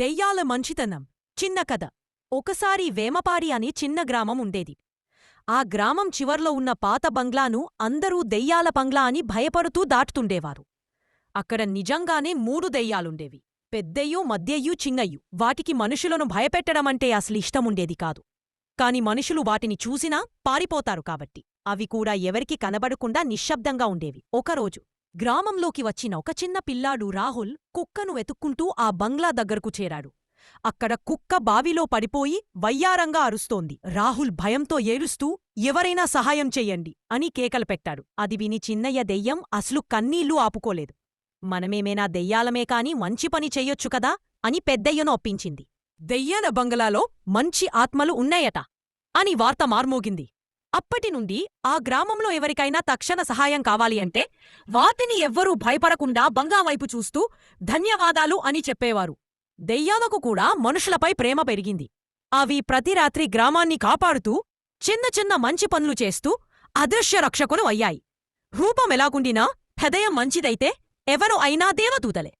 దెయ్యాల మంచితనం చిన్న కథ ఒకసారి వేమపాడి అని చిన్న గ్రామం ఉండేది. ఆ గ్రామం చివర్లో ఉన్న పాత బంగ్లాను అందరూ దెయ్యాల బంగ్లా అని భయపడుతూ దాటుతుండేవారు. అక్కడ నిజంగానే మూడు దెయ్యాలుండేవి పెద్దయ్యూ మధ్యయ్యూ చిన్నయ్యూ. వాటికి మనుషులను భయపెట్టడమంటే అసలిష్టముండేది కాదు. కాని మనుషులు వాటిని చూసినా పారిపోతారు కాబట్టి. అవి కూడా ఎవరికి కనబడకుండా నిశ్శబ్దంగా ఉండేవి. ఒకరోజు గ్రామంలోకి వచ్చిన ఒక చిన్న పిల్లాడు రాహుల్ కుక్కను వెతుక్కుంటూ ఆ బంగ్లా దగ్గరకు చేరాడు. అక్కడ కుక్క బావిలో పడిపోయి వయ్యారంగా అరుస్తోంది. రాహుల్ భయంతో ఏడుస్తూ ఎవరైనా సహాయం చెయ్యండి అని కేకలు పెట్టాడు. అది విని చిన్నయ్య దెయ్యం అసలు కన్నీళ్ళు ఆపుకోలేదు. మనమేమైనా దెయ్యాలమే కాని మంచి పని చెయ్యొచ్చు కదా అని పెద్దయ్యను ఒప్పించింది. దెయ్యాల బంగ్లాలో మంచి ఆత్మలు ఉన్నాయట అని వార్త మార్మోగింది. అప్పటినుండి ఆ గ్రామంలో ఎవరికైనా తక్షణ సహాయం కావాలి అంటే వాటిని ఎవ్వరూ భయపడకుండా బంగావైపు చూస్తూ ధన్యవాదాలు అని చెప్పేవారు. దెయ్యాలకు కూడా మనుషులపై ప్రేమ పెరిగింది. అవి ప్రతి రాత్రి గ్రామాన్ని కాపాడుతూ చిన్న చిన్న మంచి పనులు చేస్తూ అదృశ్య రక్షకులు అయ్యాయి. రూపమెలాగుండినా హృదయం మంచిదైతే ఎవరు అయినా దేవదూతలే.